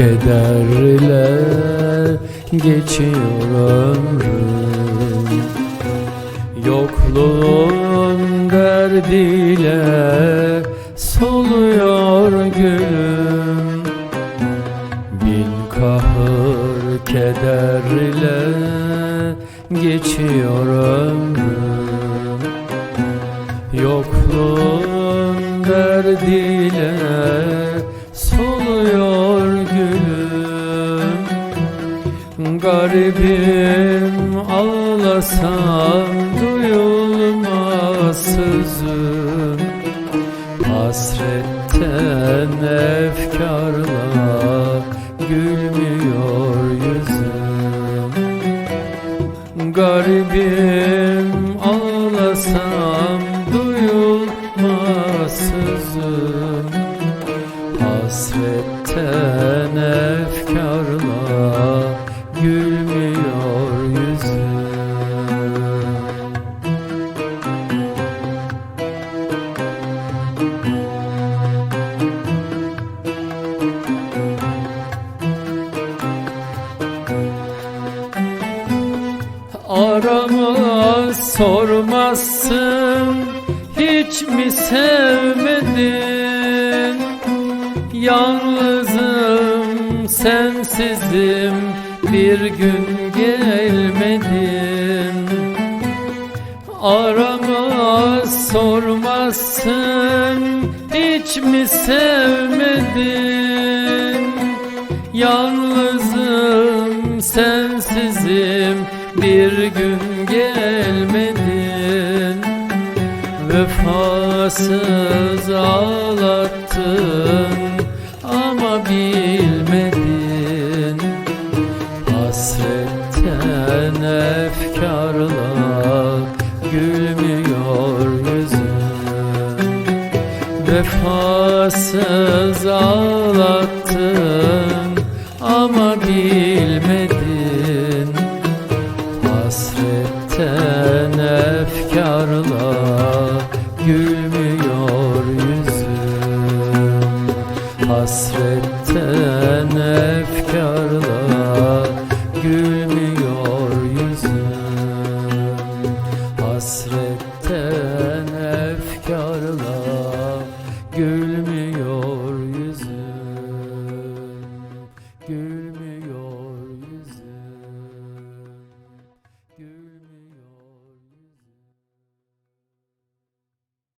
kederle geçiyor ömrüm. Yokluğun derdiyle soluyor gülüm. Bin kahır kederle geçiyor ömrüm. Yokluğun derdiyle Garibim ağlasam duyulmaz sözüm. Hasretten efkarla gülmüyor yüzüm. Garibim ağlasam duyulmaz sözüm. Hasretten efkarla Aramaz sormazsın hiç mi sevmedin? Yalnızım sensizim bir gün gelmedin. Aramaz sormazsın hiç mi sevmedin? Yalnızım sensizim bir gün gelmedin. Vefasız ağlattın ama bilmedin. Hasretten efkarla gülmüyor yüzüm Vefasız ağlattın gülmüyor yüzüm. Hasretten efkarla gülmüyor yüzüm. Hasretten